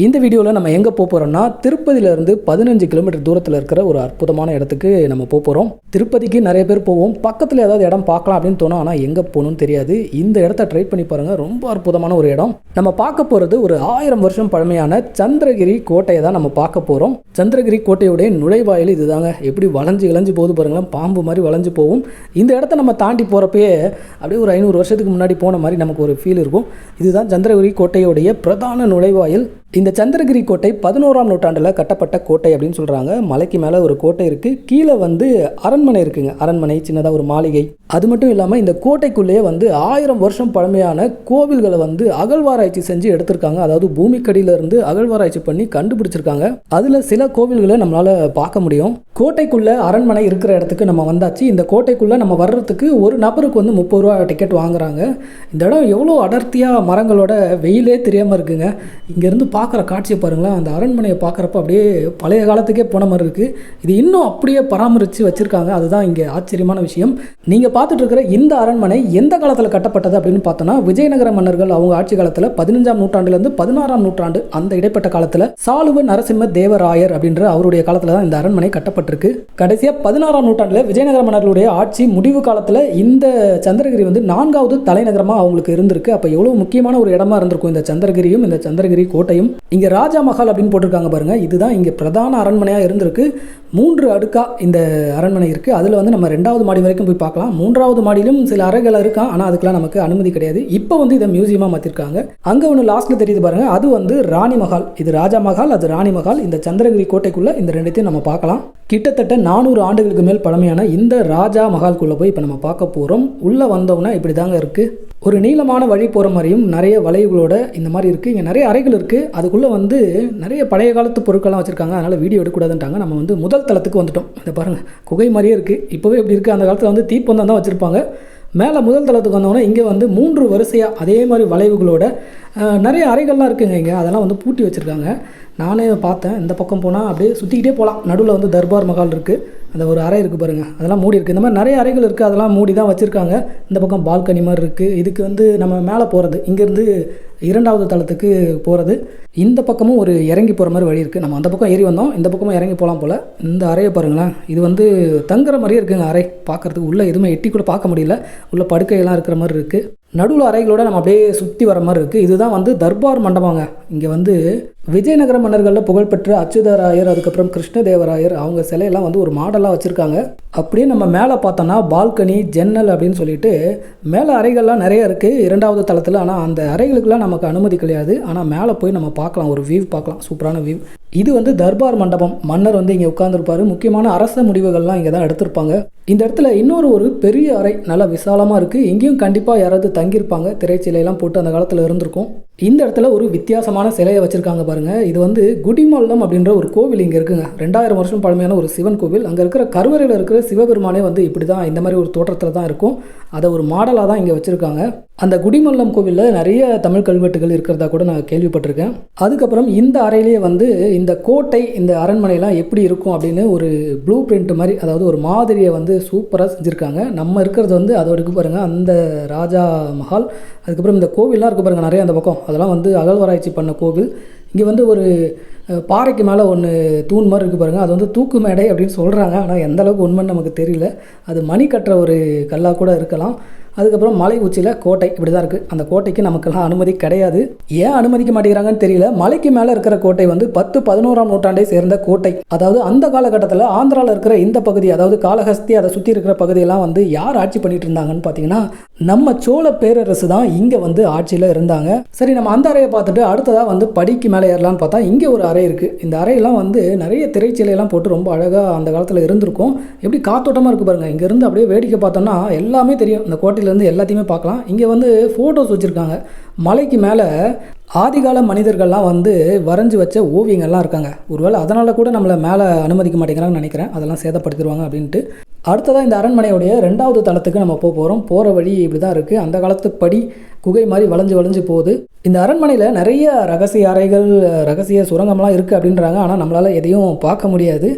இந்த வீடியோவில் நம்ம எங்கே போக போகிறோம்னா திருப்பதியிலேருந்து பதினஞ்சு கிலோமீட்டர் தூரத்தில் இருக்கிற ஒரு அற்புதமான இடத்துக்கு நம்ம போக போகிறோம் திருப்பதிக்கு நிறைய பேர் போவோம். பக்கத்தில் ஏதாவது இடம் பார்க்கலாம் அப்படின்னு தோணும். ஆனால் எங்கே போகணும்னு தெரியாது. இந்த இடத்த ட்ரை பண்ணி பாருங்கள் ரொம்ப அற்புதமான ஒரு இடம். நம்ம பார்க்க போகிறது ஒரு ஆயிரம் வருஷம் பழமையான சந்திரகிரி கோட்டையை தான் நம்ம பார்க்க போகிறோம் சந்திரகிரி கோட்டையுடைய நுழைவாயில் இதுதாங்க. எப்படி வளைஞ்சு இளைஞ்சு போகுது பாருங்களேன். பாம்பு மாதிரி வளைஞ்சு போகும். இந்த இடத்த நம்ம தாண்டி போகிறப்பயே அப்படியே ஒரு ஐநூறு வருஷத்துக்கு முன்னாடி போன மாதிரி நமக்கு ஒரு ஃபீல் இருக்கும். இதுதான் சந்திரகிரி கோட்டையுடைய பிரதான நுழைவாயில். இந்த சந்திரகிரி கோட்டை பதினோராம் நூற்றாண்டில் கட்டப்பட்ட கோட்டை அப்படின்னு சொல்கிறாங்க மலைக்கு மேலே ஒரு கோட்டை இருக்குது கீழே வந்து அரண்மனை இருக்குங்க. அரண்மனை சின்னதாக ஒரு மாளிகை. அது மட்டும் இல்லாமல் இந்த கோட்டைக்குள்ளேயே வந்து ஆயிரம் வருஷம் பழமையான கோவில்களை வந்து அகழ்வாராய்ச்சி செஞ்சு எடுத்திருக்காங்க. அதாவது பூமிக்கடியிலிருந்து அகழ்வாராய்ச்சி பண்ணி கண்டுபிடிச்சிருக்காங்க. அதில் சில கோவில்களை நம்மளால் பார்க்க முடியும். கோட்டைக்குள்ளே அரண்மனை இருக்கிற இடத்துக்கு நம்ம வந்தாச்சு. இந்த கோட்டைக்குள்ளே நம்ம வர்றதுக்கு ஒரு நபருக்கு வந்து முப்பது ரூபா டிக்கெட் வாங்குறாங்க. இந்த இடம் எவ்வளோ அடர்த்தியாக மரங்களோட வெயிலே தெரியாமல் இருக்குங்க. இங்கேருந்து பா பார்க்குற காட்சியை பாருங்களேன் அந்த அரண்மனையை பார்க்குறப்ப அப்படியே பழைய காலத்துக்கே போன மாதிரி இருக்குது இது இன்னும் அப்படியே பராமரித்து வச்சுருக்காங்க. அதுதான் இங்கே ஆச்சரியமான விஷயம். நீங்கள் பார்த்துட்டு இருக்கிற இந்த அரண்மனை எந்த காலத்தில் கட்டப்பட்டது அப்படின்னு பார்த்தோன்னா விஜயநகர மன்னர்கள் அவங்க ஆட்சி காலத்தில் பதினஞ்சாம் நூற்றாண்டுலேருந்து பதினாறாம் நூற்றாண்டு அந்த இடைப்பட்ட காலத்தில் சாலுவ நரசிம்ம தேவராயர் அப்படின்ற அவருடைய காலத்தில் தான் இந்த அரண்மனை கட்டப்பட்டிருக்கு. கடைசியாக பதினாறாம் நூற்றாண்டில் விஜயநகர மன்னர்களுடைய ஆட்சி முடிவு காலத்தில் இந்த சந்திரகிரி வந்து நான்காவது தலைநகரமாக அவங்களுக்கு இருந்திருக்கு. அப்போ எவ்வளோ முக்கியமான ஒரு இடமா இருந்திருக்கும் இந்த சந்திரகிரியும் இந்த சந்திரகிரி கோட்டையும். இங்கே ராஜா மஹால் அப்படின்னு போட்டிருக்காங்க பாருங்க. இதுதான் இங்கே பிரதான அரண்மனையாக இருந்திருக்கு. மூன்று அடுக்கா இந்த அரண்மனை இருக்குது அதில் வந்து நம்ம ரெண்டாவது மாடி வரைக்கும் போய் பார்க்கலாம். மூன்றாவது மாடியிலும் சில அறைகள் இருக்கா? ஆனால் அதுக்கெல்லாம் நமக்கு அனுமதி கிடையாது. இப்போ வந்து இதை மியூசியமாக மாற்றிருக்காங்க அங்கே ஒன்று லாஸ்ட்டில் தெரியுது பாருங்க. அது வந்து ராணி மஹால். இது ராஜா மஹால் அது ராணி மஹால். இந்த சந்திரகிரி கோட்டைக்குள்ளே இந்த ரெண்டுத்தையும் நம்ம பார்க்கலாம். கிட்டத்தட்ட நானூறு ஆண்டுகளுக்கு மேல் பழமையான இந்த ராஜா மஹால்குள்ளே போய் இப்போ நம்ம பார்க்க போகிறோம் உள்ளே வந்தோம்னா இப்படி தாங்க இருக்குது ஒரு நீளமான வழி போகிற மாதிரியும் நிறைய வளைவுகளோட இந்த மாதிரி இருக்குது இங்கே நிறைய அறைகள் இருக்குது அதுக்குள்ளே வந்து நிறைய பழைய காலத்து பொருட்கள்லாம் வச்சுருக்காங்க. அதனால் வீடியோ எடுக்கக்கூடாதுன்ட்டாங்க. நம்ம வந்து முதல் தளத்துக்கு வந்துட்டோம். இந்த பாருங்கள் குகை மாதிரியே இருக்குது இப்போவே எப்படி இருக்குது அந்த காலத்தில் வந்து தீப்பந்தம் தான் வச்சுருப்பாங்க. மேலே முதல் தளத்துக்கு வந்தோன்னே இங்கே வந்து மூன்று வரிசையாக அதே மாதிரி வளைவுகளோட நிறைய அறைகள்லாம் இருக்குங்க இங்கே. அதெல்லாம் வந்து பூட்டி வச்சுருக்காங்க. நானே பார்த்தேன். இந்த பக்கம் போனால் அப்படியே சுற்றிக்கிட்டே போகலாம் நடுவில் வந்து தர்பார் மகால் இருக்குது அந்த ஒரு அறை இருக்குது பாருங்கள் அதெல்லாம் மூடி இருக்குது இந்த மாதிரி நிறைய அறைகள் இருக்குது அதெல்லாம் மூடி தான் வச்சுருக்காங்க. இந்த பக்கம் பால்கனி மாதிரி இருக்குது இதுக்கு வந்து நம்ம மேலே போகிறது இங்கேருந்து இரண்டாவது தளத்துக்கு போகிறது இந்த பக்கமும் ஒரு இறங்கி போகிற மாதிரி வழி இருக்குது நம்ம அந்த பக்கம் ஏறி வந்தோம். இந்த பக்கமும் இறங்கி போகலாம் போல். இந்த அறையை பாருங்களேன். இது வந்து தங்குற மாதிரியே இருக்குங்க அறை. பார்க்குறதுக்கு உள்ளே எதுவுமே எட்டி கூட பார்க்க முடியல. உள்ள படுக்கையெல்லாம் இருக்கிற மாதிரி இருக்குது நடுவில் அறைகளோட நம்ம அப்படியே சுற்றி வர மாதிரி இருக்குது இதுதான் வந்து தர்பார் மண்டபங்க. இங்கே வந்து விஜயநகர மன்னர்களில் புகழ்பெற்ற அச்சுதராயர் அதுக்கப்புறம் கிருஷ்ணதேவராயர் அவங்க சிலையெல்லாம் வந்து ஒரு மாடலாக வச்சுருக்காங்க. அப்படியே நம்ம மேலே பார்த்தோன்னா பால்கனி ஜன்னல் அப்படின்னு சொல்லிட்டு மேலே அறைகள்லாம் நிறைய இருக்குது இரண்டாவது தளத்தில் ஆனால் அந்த அறைகளுக்கெல்லாம் நமக்கு அனுமதி கிடையாது. ஆனால் மேலே போய் நம்ம பார்க்கலாம் ஒரு வியூ பார்க்கலாம் சூப்பரான வியூ இது வந்து தர்பார் மண்டபம். மன்னர் வந்து இங்கே உட்காந்துருப்பாரு முக்கியமான அரச முடிவுகள்லாம் இங்கே தான் எடுத்திருப்பாங்க. இந்த இடத்துல இன்னொரு ஒரு பெரிய அறை நல்லா விசாலமாக இருக்குது இங்கேயும் கண்டிப்பாக யாராவது தங்கியிருப்பாங்க. திரைச்சிலையெல்லாம் போட்டு அந்த காலத்தில் இருந்திருக்கும். இந்த இடத்துல ஒரு வித்தியாசமான சிலையை வச்சுருக்காங்க பாருங்கள் இது வந்து குடிமல்லம் அப்படின்ற ஒரு கோவில் இங்கே இருக்குங்க. ரெண்டாயிரம் வருஷம் பழமையான ஒரு சிவன் கோவில். அங்கே இருக்கிற கருவறையில் இருக்கிற சிவபெருமானே வந்து இப்படி தான் இந்த மாதிரி ஒரு தோற்றத்தில் தான் இருக்கும். அதை ஒரு மாடலாக தான் இங்கே வச்சுருக்காங்க. அந்த குடிமல்லம் கோவிலில் நிறைய தமிழ் கல்வெட்டுகள் இருக்கிறதா கூட நான் கேள்விப்பட்டிருக்கேன். அதுக்கப்புறம் இந்த அறையிலேயே வந்து இந்த கோட்டை இந்த அரண்மனைலாம் எப்படி இருக்கும் அப்படின்னு ஒரு ப்ளூ பிரிண்ட் மாதிரி அதாவது ஒரு மாதிரியை வந்து சூப்பராக செஞ்சுருக்காங்க. நம்ம இருக்கிறது வந்து அதோட இருக்கு பாருங்கள் அந்த ராஜா மஹால். அதுக்கப்புறம் இந்த கோவில்லாம் இருக்குது பாருங்கள் நிறைய அந்த பக்கம். அதெல்லாம் வந்து அகழ்வாராய்ச்சி பண்ண கோவில். இங்கே வந்து ஒரு பாறைக்கு மேலே ஒன்று தூண் மாதிரி இருக்குது பாருங்கள் அது வந்து தூக்கு மேடை அப்படின்னு சொல்கிறாங்க ஆனால் எந்த அளவுக்கு உண்மைன்னு நமக்கு தெரியல. அது மணி கட்டுற ஒரு கல்லாக கூட இருக்கலாம். அதுக்கப்புறம் மலை உச்சியில் கோட்டை. இப்படி தான் இருக்குது அந்த கோட்டைக்கு நமக்கெல்லாம் அனுமதி கிடையாது. ஏன் அனுமதிக்க மாட்டேங்கிறாங்கன்னு தெரியல. மலைக்கு மேலே இருக்கிற கோட்டை வந்து பத்து பதினோராம் நூற்றாண்டை சேர்ந்த கோட்டை. அதாவது அந்த காலகட்டத்தில் ஆந்திராவில் இருக்கிற இந்த பகுதி அதாவது காலஹஸ்தி அதை சுற்றி இருக்கிற பகுதியெல்லாம் வந்து யார் ஆட்சி பண்ணிட்டு இருந்தாங்கன்னு பார்த்தீங்கன்னா நம்ம சோழ பேரரசு தான் இங்கே வந்து ஆட்சியில் இருந்தாங்க. சரி நம்ம அந்த அறையை பார்த்துட்டு அடுத்ததாக வந்து படிக்கு மேலே ஏறலாம்னு பார்த்தா இங்கே ஒரு அறை இருக்குது இந்த அறையெல்லாம் வந்து நிறைய திரைச்சிலையெல்லாம் போட்டு ரொம்ப அழகாக அந்த காலத்தில் இருந்திருக்கும். எப்படி காத்தோட்டமாக இருக்குது பாருங்கள் இங்கேருந்து அப்படியே வேடிக்கை பார்த்தோம்னா எல்லாமே தெரியும். இந்த கோட்டையிலேருந்து எல்லாத்தையுமே பார்க்கலாம். இங்கே வந்து ஃபோட்டோஸ் வச்சுருக்காங்க. மலைக்கு மேலே ஆதிகால மனிதர்கள்லாம் வந்து வரைஞ்சி வச்ச ஓவியங்கள்லாம் இருக்காங்க. ஒருவேளை அதனால் கூட நம்மளை மேலே அனுமதிக்க மாட்டேங்கிறாங்கன்னு நினைக்கிறேன். அதெல்லாம் சேதப்படுத்திடுவாங்க அப்படின்ட்டு. அடுத்ததாக இந்த அரண்மனையுடைய ரெண்டாவது தளத்துக்கு நம்ம போக போகிறோம் போகிற வழி இப்படி தான் இருக்குது அந்த காலத்து படி குகை மாதிரி வளைஞ்சு வளைஞ்சு போகுது. இந்த அரண்மனையில் நிறைய ரகசிய அறைகள் ரகசிய சுரங்கம்லாம் இருக்குது அப்படின்றாங்க. ஆனால் நம்மளால் எதையும் பார்க்க முடியாது.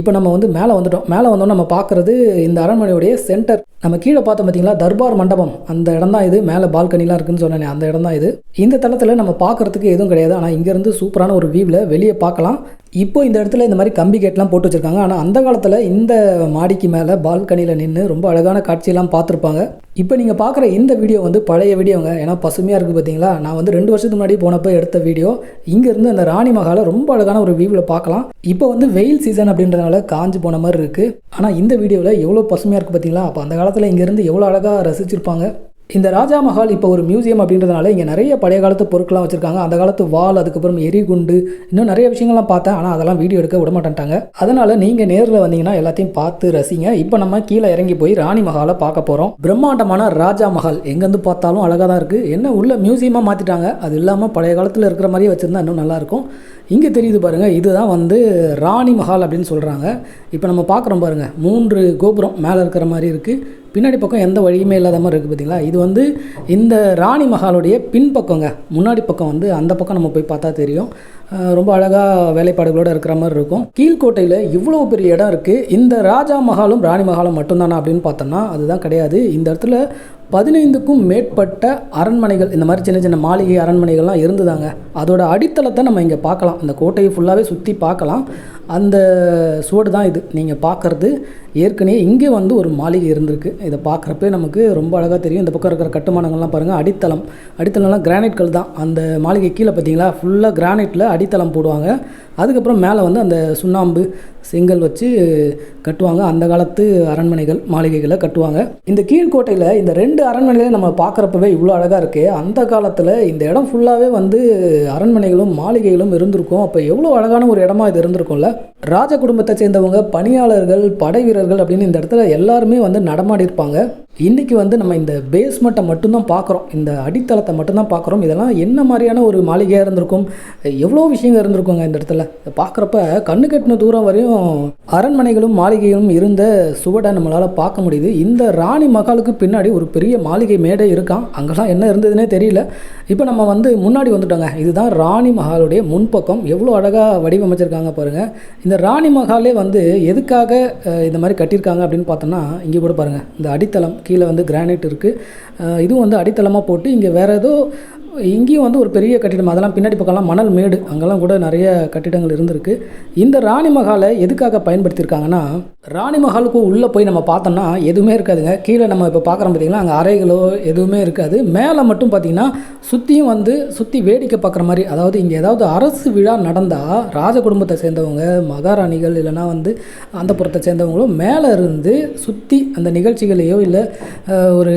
இப்போ நம்ம வந்து மேலே வந்துட்டோம். மேலே வந்தோம் நம்ம பார்க்குறது இந்த அரண்மனையுடைய சென்டர் நம்ம கீழே பார்த்தோம் பார்த்தீங்களா? தர்பார் மண்டபம். அந்த இடம் தான் இது. மேலே பால்கனிலாம் இருக்குன்னு சொன்னேனே அந்த இடம் தான் இது. இந்த தளத்தில் நம்ம பார்க்குறதுக்கு எதுவும் கிடையாது. ஆனால் இங்கேருந்து சூப்பரான ஒரு வியூவில் வெளியே பார்க்கலாம். இப்போ இந்த இடத்துல இந்த மாதிரி கம்பி கேட்லாம் போட்டு வச்சுருக்காங்க. ஆனால் அந்த காலத்தில் இந்த மாடிக்கு மேலே பால்கனியில் நின்று ரொம்ப அழகான காட்சியெல்லாம் பார்த்துருப்பாங்க. இப்போ நீங்கள் பார்க்குற இந்த வீடியோ வந்து பழைய வீடியோங்க. ஏன்னா பசுமையாக இருக்குது பார்த்தீங்களா? நான் வந்து ரெண்டு வருஷத்துக்கு முன்னாடி போனப்போ எடுத்த வீடியோ. இங்கேருந்து அந்த ராணி மகாலை ரொம்ப அழகான ஒரு வியூவில் பார்க்கலாம். இப்போ வந்து வெயில் சீசன் அப்படின்றனால காஞ்சு போன மாதிரி இருக்குது ஆனால் இந்த வீடியோவில் எவ்வளோ பசுமையாக இருக்குது பார்த்தீங்களா? அப்போ அந்த காலத்தில் இங்கேருந்து எவ்வளோ அழகாக ரசிச்சிருப்பாங்க. இந்த ராஜா மஹால் இப்போ ஒரு மியூசியம் அப்படின்றதுனால இங்கே நிறைய பழைய காலத்து பொருட்கள்லாம் வச்சுருக்காங்க. அந்த காலத்து வால் அதுக்கப்புறம் எரிகுண்டு இன்னும் நிறைய விஷயங்கள்லாம் பார்த்தேன். ஆனால் அதெல்லாம் வீடியோ எடுக்க விட மாட்டேன்ட்டாங்க அதனால் நீங்கள் நேரில் வந்தீங்கன்னா எல்லாத்தையும் பார்த்து ரசிங்க. இப்போ நம்ம கீழே இறங்கி போய் ராணி மஹாலை பார்க்க போகிறோம் பிரம்மாண்டமான ராஜா மஹால் எங்கேருந்து பார்த்தாலும் அழகாக தான் இருக்குது என்ன உள்ள மியூசியமாக மாற்றிட்டாங்க அது இல்லாமல் பழைய காலத்தில் இருக்கிற மாதிரியே வச்சுருந்தா இன்னும் நல்லாயிருக்கும் இங்கே தெரியுது பாருங்கள் இதுதான் வந்து ராணி மஹால் அப்படின்னு சொல்கிறாங்க இப்போ நம்ம பார்க்குறோம் பாருங்கள் மூன்று கோபுரம் மேலே இருக்கிற மாதிரி இருக்குது பின்னாடி பக்கம் எந்த வழியுமே இல்லாத மாதிரி இருக்குது பார்த்தீங்களா இது வந்து இந்த ராணி மஹாலுடைய பின்பக்கங்க. முன்னாடி பக்கம் வந்து அந்த பக்கம் நம்ம போய் பார்த்தா தெரியும். ரொம்ப அழகாக வேலைப்பாடுகளோடு இருக்கிற மாதிரி இருக்கும். கீழ்கோட்டையில் இவ்வளோ பெரிய இடம் இருக்குது இந்த ராஜா மஹாலும் ராணி மஹாலும் மட்டும்தானா அப்படின்னு பார்த்தோம்னா அதுதான் கிடையாது. இந்த இடத்துல பதினைந்துக்கும் மேற்பட்ட அரண்மனைகள் இந்த மாதிரி சின்ன சின்ன மாளிகை அரண்மனைகள்லாம் இருந்துதாங்க. அதோட அடித்தளத்தை நம்ம இங்கே பார்க்கலாம். இந்த கோட்டையை ஃபுல்லாகவே சுற்றி பார்க்கலாம். அந்த சுவடு தான் இது. நீங்கள் பார்க்குறது ஏற்கனவே இங்கே வந்து ஒரு மாளிகை இருந்திருக்கு. இதை பார்க்குறப்பே நமக்கு ரொம்ப அழகாக தெரியும். இந்த பக்கம் இருக்கிற கட்டுமானங்கள்லாம் பாருங்கள் அடித்தளம். அடித்தளம்லாம் கிரானைட் கல் தான். அந்த மாளிகை கீழே பார்த்தீங்களா? ஃபுல்லாக கிரானைட்டில் அடித்தளம் போடுவாங்க. அதுக்கப்புறம் மேலே வந்து அந்த சுண்ணாம்பு செங்கல் வச்சு கட்டுவாங்க. அந்த காலத்து அரண்மனைகள் மாளிகைகளை கட்டுவாங்க. இந்த கீழ்கோட்டையில் இந்த ரெண்டு அரண்மனைகளையும் நம்ம பார்க்குறப்பவே இவ்வளோ அழகாக இருக்குது அந்த காலத்தில் இந்த இடம் ஃபுல்லாகவே வந்து அரண்மனைகளும் மாளிகைகளும் இருந்திருக்கும். அப்போ எவ்வளோ அழகான ஒரு இடமா இது இருந்திருக்கும்ல. ராஜ குடும்பத்தை சேர்ந்தவங்க பணியாளர்கள் படை வீரர்கள் அப்படின்னு இந்த இடத்துல எல்லாருமே வந்து நடமாடி இருப்பாங்க. இன்றைக்கி வந்து நம்ம இந்த பேஸ்மெண்ட்டை மட்டும்தான் பார்க்குறோம். இந்த அடித்தளத்தை மட்டும்தான் பார்க்குறோம். இதெல்லாம் என்ன மாதிரியான ஒரு மாளிகையாக இருந்திருக்கும்? எவ்வளோ விஷயங்கள் இருந்திருக்குங்க இந்த இடத்துல. பார்க்குறப்ப கண்ணு கட்டின தூரம் வரையும் அரண்மனைகளும் மாளிகைகளும் இருந்த சுவடை நம்மளால் பார்க்க முடியுது. இந்த ராணி மகாலுக்கு பின்னாடி ஒரு பெரிய மாளிகை மேடை இருக்கான் அங்கெல்லாம் என்ன இருந்ததுன்னே தெரியல. இப்போ நம்ம வந்து முன்னாடி வந்துட்டோங்க. இதுதான் ராணி மகாலுடைய முன்பக்கம். எவ்வளோ அழகாக வடிவமைச்சிருக்காங்க பாருங்கள் இந்த ராணி மகாலே வந்து எதுக்காக இந்த மாதிரி கட்டியிருக்காங்க அப்படின்னு பார்த்தோம்னா இங்கே கூட பாருங்கள் இந்த அடித்தளம் கீழே வந்து கிரானைட் இருக்குது இதுவும் வந்து அடித்தளமாக போட்டு இங்கே வேறு ஏதோ இங்கேயும் வந்து ஒரு பெரிய கட்டிடம் அதெல்லாம் பின்னாடி பக்கம்லாம் மணல் மேடு அங்கெல்லாம் கூட நிறைய கட்டிடங்கள் இருந்திருக்கு. இந்த ராணி மகாலை எதுக்காக பயன்படுத்தியிருக்காங்கன்னா ராணி மஹாலுக்கு உள்ளே போய் நம்ம பார்த்தோம்னா எதுவுமே இருக்காதுங்க. கீழே நம்ம இப்போ பார்க்குறோம் பார்த்தீங்கன்னா அங்கே அறைகளோ எதுவுமே இருக்காது. மேலே மட்டும் பார்த்தீங்கன்னா சுற்றியும் வந்து சுற்றி வேடிக்கை பார்க்குற மாதிரி அதாவது இங்கே ஏதாவது அரசு விழா நடந்தால் ராஜ குடும்பத்தை சேர்ந்தவங்க மகாராணிகள் இல்லைனா வந்து அந்த புறத்தை சேர்ந்தவங்களும் மேலே இருந்து சுற்றி அந்த நிகழ்ச்சிகளையோ இல்லை ஒரு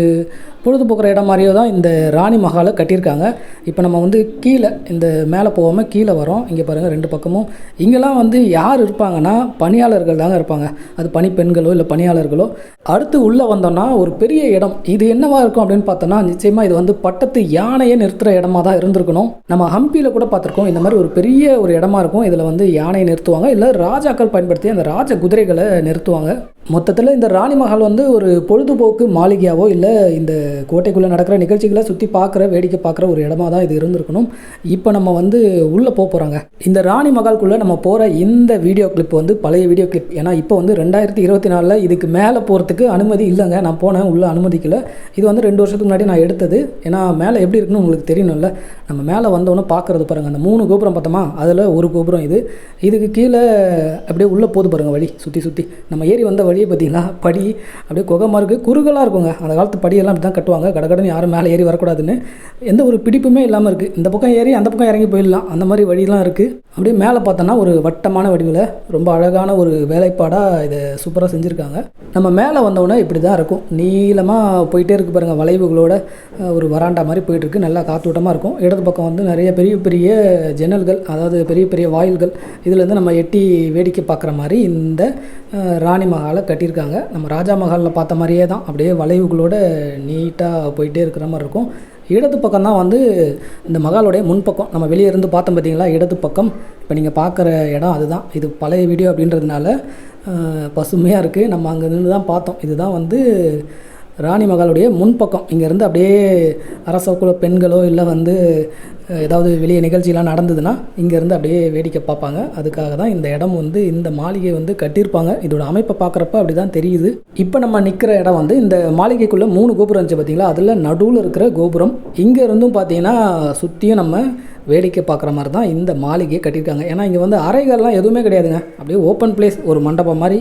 பொழுதுபோக்குற இடம் மாதிரியோ தான் இந்த ராணி மஹாலை கட்டியிருக்காங்க. இப்போ நம்ம வந்து கீழே இந்த மேலே போகாமல் கீழே வரோம். இங்கே பாருங்கள் ரெண்டு பக்கமும். இங்கெல்லாம் வந்து யார் இருப்பாங்கன்னா பணியாளர்கள் தாங்க இருப்பாங்க. அது பணிப்பெண்களோ இல்லை பணியாளர்களோ. அடுத்து உள்ளே வந்தோம்னா ஒரு பெரிய இடம். இது என்னவா இருக்கும் அப்படின்னு பார்த்தோன்னா நிச்சயமாக இது வந்து பட்டத்து யானையை நிறுத்துகிற இடமா தான் இருந்திருக்கணும். நம்ம ஹம்பியில் கூட பார்த்துருக்கோம். இந்த மாதிரி ஒரு பெரிய ஒரு இடமா இருக்கும். இதில் வந்து யானையை நிறுத்துவாங்க. இல்லை ராஜாக்கள் பயன்படுத்தி அந்த ராஜ குதிரைகளை நிறுத்துவாங்க. மொத்தத்தில் இந்த ராணி மஹால் வந்து ஒரு பொழுதுபோக்கு மாளிகையாவோ இல்லை இந்த கோட்டைக்குள்ளே நடக்கிற நிகழ்ச்சிகளை சுற்றி பார்க்குற வேடிக்கை பார்க்குற ஒரு இடமா தான் இது இருந்திருக்கணும். இப்போ நம்ம வந்து உள்ளே போக போகிறாங்க இந்த ராணி மகால்குள்ளே நம்ம போகிற இந்த வீடியோ கிளிப் வந்து பழைய வீடியோ கிளிப் ஏன்னா இப்போ வந்து ரெண்டாயிரத்தி இருபத்தி நாலில் இதுக்கு மேலே போகிறதுக்கு அனுமதி இல்லைங்க. நான் போனேன் உள்ளே அனுமதிக்கல. இது வந்து ரெண்டு வருஷத்துக்கு முன்னாடி நான் எடுத்தது. ஏன்னா மேலே எப்படி இருக்குன்னு உங்களுக்கு தெரியணும்ல. நம்ம மேலே வந்தோன்னே பார்க்குறது பாருங்கள் அந்த மூணு கோபுரம் பார்த்தோமா? அதில் ஒரு கோபுரம் இது. இதுக்கு கீழே அப்படியே உள்ளே போது பாருங்கள் வழி. சுற்றி சுற்றி நம்ம ஏறி வந்த வழியை பார்த்தீங்களா? படி. அப்படியே குகமாக இருக்குது குறுகலாக இருக்குங்க. அந்த காலத்து படியெல்லாம் அப்படி தான் கட்டுவாங்க. கடகடன்னு யாரும் மேலே ஏறி வரக்கூடாதுன்னு. எந்த ஒரு பிடிப்புமே இல்லாமல் இருக்குது இந்த பக்கம் ஏறி அந்த பக்கம் இறங்கி போயிடலாம். அந்த மாதிரி வழியெலாம் இருக்குது அப்படியே மேலே பார்த்தோன்னா ஒரு வட்டமான வடிவில் ரொம்ப அழகான ஒரு வேலைப்பாடாக இதை சூப்பராக செஞ்சுருக்காங்க. நம்ம மேலே வந்தோடனே இப்படி தான் இருக்கும். நீளமாக போயிட்டே இருக்கு பாருங்கள் வளைவுகளோட ஒரு வராண்டா மாதிரி போயிட்டுருக்கு. நல்லா காத்தோட்டமாக இருக்கும். இடது பக்கம் வந்து நிறைய பெரிய பெரிய ஜன்னல்கள் அதாவது பெரிய பெரிய வாயில்கள் இதுலேருந்து நம்ம எட்டி வேடிக்கை பார்க்குற மாதிரி இந்த ராணி மஹாலை கட்டியிருக்காங்க. நம்ம ராஜா மஹாலில் பார்த்த மாதிரியே தான். அப்படியே வளைவுகளோட நீ நீட்டாக போயிட்டே இருக்கிற மாதிரி இருக்கும். இடது பக்கம் தான் வந்து இந்த மகாலோடைய முன்பக்கம். நம்ம வெளியே இருந்து பார்த்தோம் பார்த்தீங்களா? இடது பக்கம். இப்போ நீங்கள் பார்க்குற இடம் அதுதான். இது பழைய வீடியோ அப்படின்றதுனால பசுமையாக இருக்குது நம்ம அங்கே நின்று தான் பார்த்தோம். இதுதான் வந்து ராணி மகாலுடைய முன்பக்கம். இங்கேருந்து அப்படியே அரச குல பெண்களோ இல்லை வந்து ஏதாவது வெளியே நிகழ்ச்சிலாம் நடந்ததுன்னா இங்கேருந்து அப்படியே வேடிக்கை பார்ப்பாங்க அதுக்காக தான் இந்த இடம் வந்து இந்த மாளிகை வந்து கட்டியிருப்பாங்க இதோட அமைப்பை பார்க்குறப்ப அப்படி தான் தெரியுது. இப்போ நம்ம நிற்கிற இடம் வந்து இந்த மாளிகைக்குள்ளே மூணு கோபுரம் இருந்துச்சு பார்த்தீங்களா அதில் நடுவில் இருக்கிற கோபுரம். இங்கே இருந்தும் பார்த்தீங்கன்னா சுற்றியும் நம்ம வேடிக்கை பார்க்குற மாதிரி தான் இந்த மாளிகையை கட்டியிருக்காங்க. ஏன்னா இங்கே வந்து அறைகள்லாம் எதுவுமே கிடையாதுங்க. அப்படியே ஓப்பன் பிளேஸ் ஒரு மண்டபம் மாதிரி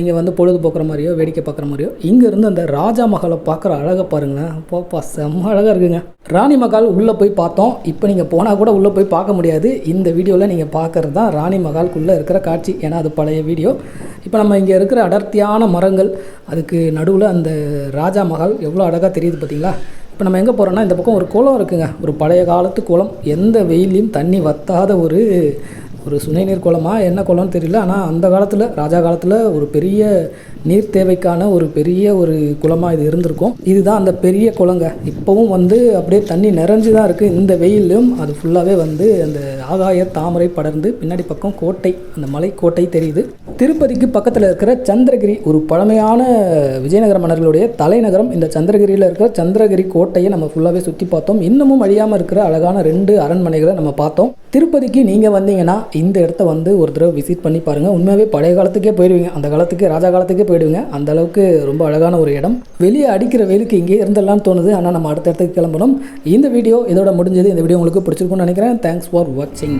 இங்கே வந்து பொழுதுபோக்குற மாதிரியோ வேடிக்கை பார்க்குற மாதிரியோ இங்கேருந்து அந்த ராஜா மகாலை பார்க்குற அழகை பாருங்களேன். போப்பா செம்ம அழகாக இருக்குங்க. ராணி மகால் உள்ளே போய் பார்த்தோம். இப்போ நீங்கள் போனால் கூட உள்ளே போய் பார்க்க முடியாது. இந்த வீடியோவில் நீங்கள் பார்க்குறது தான் ராணி மகால்குள்ளே இருக்கிற காட்சி. ஏன்னா அது பழைய வீடியோ. இப்போ நம்ம இங்கே இருக்கிற அடர்த்தியான மரங்கள் அதுக்கு நடுவில் அந்த ராஜா மகால் எவ்வளோ அழகாக தெரியுது பார்த்தீங்களா இப்போ நம்ம எங்கே போகிறோன்னா இந்த பக்கம் ஒரு குளம் இருக்குங்க. ஒரு பழைய காலத்து குளம். எந்த வெயிலையும் தண்ணி வத்தாத ஒரு ஒரு சுனைநீர் குளமா என்ன குளம்னு தெரியல ஆனால் அந்த காலத்தில் ராஜா காலத்தில் ஒரு பெரிய நீர் தேவைக்கான ஒரு பெரிய ஒரு குளமாக இது இருந்திருக்கும். இதுதான் அந்த பெரிய குளங்க. இப்போவும் வந்து அப்படியே தண்ணி நிறைஞ்சு தான் இருக்குது இந்த வெயிலும் அது ஃபுல்லாகவே வந்து அந்த ஆகாய தாமரை படர்ந்து பின்னாடி பக்கம் கோட்டை அந்த மலைக்கோட்டை தெரியுது. திருப்பதிக்கு பக்கத்தில் இருக்கிற சந்திரகிரி ஒரு பழமையான விஜயநகர மன்னர்களுடைய தலைநகரம். இந்த சந்திரகிரியில் இருக்கிற சந்திரகிரி கோட்டையை நம்ம ஃபுல்லாகவே சுற்றி பார்த்தோம். இன்னமும் அழியாமல் இருக்கிற அழகான ரெண்டு அரண்மனைகளை நம்ம பார்த்தோம். திருப்பதிக்கு நீங்கள் வந்தீங்கன்னா இந்த இடத்த வந்து ஒரு தடவை விசிட் பண்ணி பாருங்கள் உண்மையாகவே பழைய காலத்துக்கே போயிடுவீங்க அந்த காலத்துக்கு ராஜா காலத்துக்கே போயிடுவீங்க. அந்த அளவுக்கு ரொம்ப அழகான ஒரு இடம். வெளியே அடிக்கிற வெயிலுக்கு இங்கே இருந்தெல்லாம் தோணுது. ஆனால் நம்ம அடுத்த இடத்துக்கு கிளம்பணும். இந்த வீடியோ இதோட முடிஞ்சது. இந்த வீடியோ உங்களுக்கு பிடிச்சிருக்கும்னு நினைக்கிறேன். தேங்க்ஸ் ஃபார் வாட்சிங்